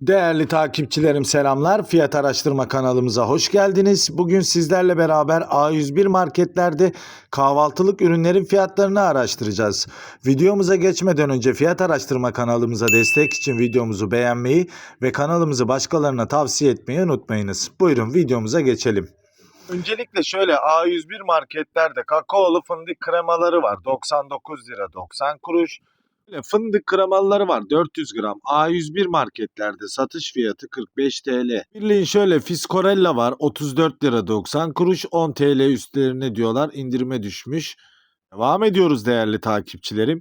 Değerli takipçilerim selamlar. Fiyat araştırma kanalımıza hoş geldiniz. Bugün sizlerle beraber A101 marketlerde kahvaltılık ürünlerin fiyatlarını araştıracağız. Videomuza geçmeden önce fiyat araştırma kanalımıza destek için videomuzu beğenmeyi ve kanalımızı başkalarına tavsiye etmeyi unutmayınız. Buyurun videomuza geçelim. Öncelikle şöyle A101 marketlerde kakaolu fındık kremaları var. 99 lira 90 kuruş. Fındık kremaları var 400 gram. A101 marketlerde satış fiyatı 45 TL. Birliğin şöyle Fiskorella var 34 lira 90 kuruş 10 TL üstlerine diyorlar indirime düşmüş. Devam ediyoruz değerli takipçilerim.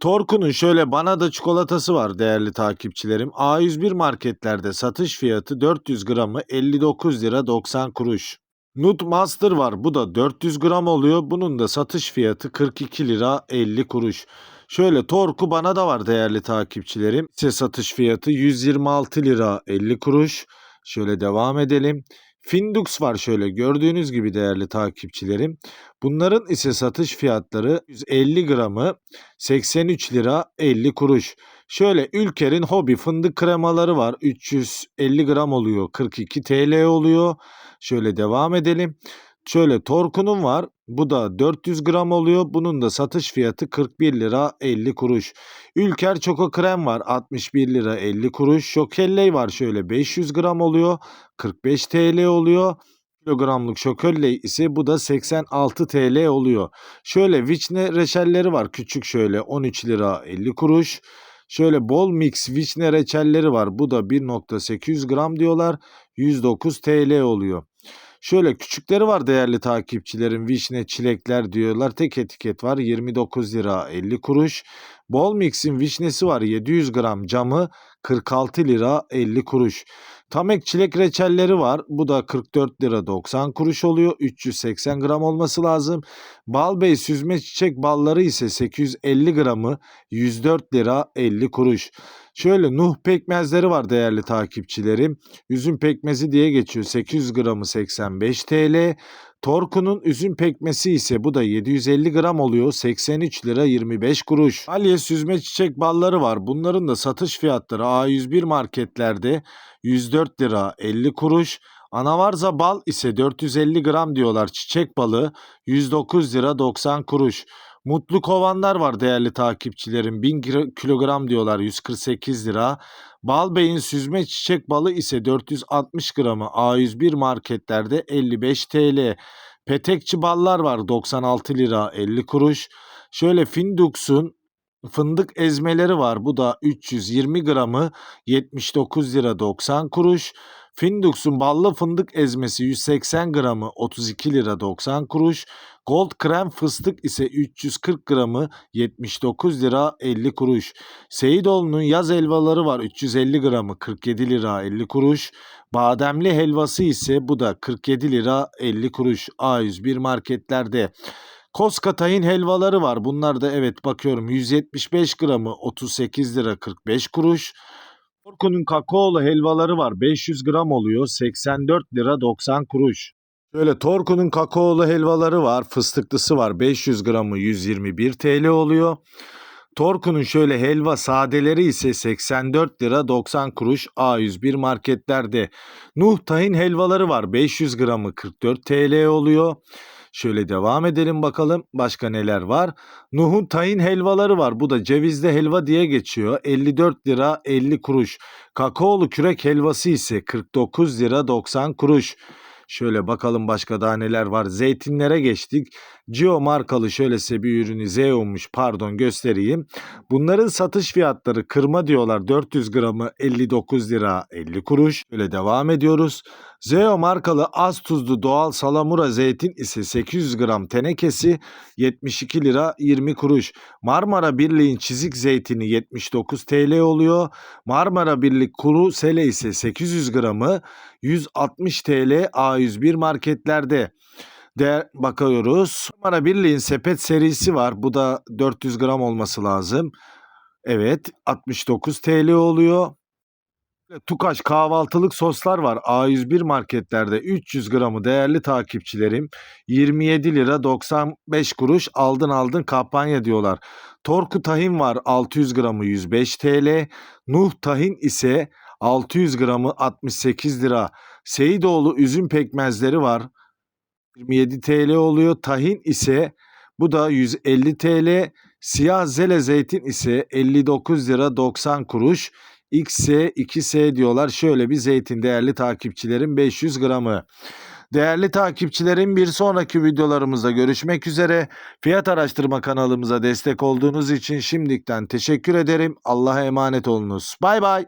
Torku'nun şöyle bana da çikolatası var değerli takipçilerim. A101 marketlerde satış fiyatı 400 gramı 59 lira 90 kuruş. Nut Master var. Bu da 400 gram oluyor. Bunun da satış fiyatı 42 lira 50 kuruş. Şöyle Torku bana da var değerli takipçilerim. Ise satış fiyatı 126 lira 50 kuruş. Şöyle devam edelim. Findux var şöyle gördüğünüz gibi değerli takipçilerim. Bunların ise satış fiyatları 150 gramı 83 lira 50 kuruş. Şöyle Ülker'in hobi fındık kremaları var. 350 gram oluyor. 42 TL oluyor. Şöyle devam edelim. Şöyle Torku'nun var. Bu da 400 gram oluyor. Bunun da satış fiyatı 41 lira 50 kuruş. Ülker Çoko Krem var. 61 lira 50 kuruş. Şokelley var şöyle 500 gram oluyor. 45 TL oluyor. Kilogramlık şokelley ise bu da 86 TL oluyor. Şöyle vişne reçelleri var. Küçük şöyle 13 lira 50 kuruş. Şöyle bol mix vişne reçelleri var. Bu da 1.800 gram diyorlar. 109 TL oluyor. Şöyle küçükleri var değerli takipçilerim. Vişne, çilekler diyorlar. Tek etiket var. 29 lira 50 kuruş. Bol Mix'in vişnesi var. 700 gram camı 46 lira 50 kuruş. Tamek çilek reçelleri var. Bu da 44 lira 90 kuruş oluyor. 380 gram olması lazım. Balbey süzme çiçek balları ise 850 gramı 104 lira 50 kuruş. Şöyle Nuh pekmezleri var değerli takipçilerim. Üzüm pekmezi diye geçiyor. 800 gramı 85 TL. Torku'nun üzüm pekmesi ise bu da 750 gram oluyor. 83 lira 25 kuruş. Aliye süzme çiçek balları var. Bunların da satış fiyatları A101 marketlerde 104 lira 50 kuruş. Anavarza bal ise 450 gram diyorlar. Çiçek balı 109 lira 90 kuruş. Mutlu kovanlar var değerli takipçilerim. 1000 kilo- kilogram diyorlar 148 lira. Balbey'in süzme çiçek balı ise 460 gramı A101 marketlerde 55 TL. Petekçi ballar var 96 lira 50 kuruş. Şöyle Findux'un fındık ezmeleri var. Bu da 320 gramı 79 lira 90 kuruş. Findux'un ballı fındık ezmesi 180 gramı 32 lira 90 kuruş. Gold krem fıstık ise 340 gramı 79 lira 50 kuruş. Seyidoğlu'nun yaz helvaları var 350 gramı 47 lira 50 kuruş. Bademli helvası ise bu da 47 lira 50 kuruş A101 marketlerde. Koska tahin helvaları var. Bunlar da evet bakıyorum 175 gramı 38 lira 45 kuruş. Orkun'un kakaolu helvaları var. 500 gram oluyor. 84 lira 90 kuruş. Şöyle Torku'nun kakaolu helvaları var. Fıstıklısı var. 500 gramı 121 TL oluyor. Torku'nun şöyle helva sadeleri ise 84 lira 90 kuruş A101 marketlerde. Nuh tahin helvaları var. 500 gramı 44 TL oluyor. Şöyle devam edelim bakalım başka neler var. Nuh'un tahin helvaları var. Bu da cevizli helva diye geçiyor. 54 lira 50 kuruş. Kakaolu kürek helvası ise 49 lira 90 kuruş. Şöyle bakalım başka daha neler var. Zeytinlere geçtik. Gio markalı şöyle size bir ürünü Zeum'muş pardon göstereyim. Bunların satış fiyatları kırma diyorlar 400 gramı 59 lira 50 kuruş. Şöyle devam ediyoruz. Zeo markalı az tuzlu doğal salamura zeytin ise 800 gram tenekesi 72 lira 20 kuruş. Marmara Birliği'nin çizik zeytini 79 TL oluyor. Marmara Birlik kuru sele ise 800 gramı 160 TL A101 marketlerde. De bakıyoruz. Marmara Birliği'nin sepet serisi var. Bu da 400 gram olması lazım. Evet 69 TL oluyor. Tukaş kahvaltılık soslar var. A101 marketlerde 300 gramı değerli takipçilerim 27 lira 95 kuruş aldın aldın kampanya diyorlar. Torku tahin var 600 gramı 105 TL. Nuh tahin ise 600 gramı 68 lira. Seyidoğlu üzüm pekmezleri var. 27 TL oluyor. Tahin ise bu da 150 TL. Siyah zele zeytin ise 59 lira 90 kuruş. XS 2S diyorlar. Şöyle bir zeytin değerli takipçilerim 500 gramı. Değerli takipçilerim bir sonraki videolarımızda görüşmek üzere. Fiyat araştırma kanalımıza destek olduğunuz için şimdiden teşekkür ederim. Allah'a emanet olunuz. Bay bay.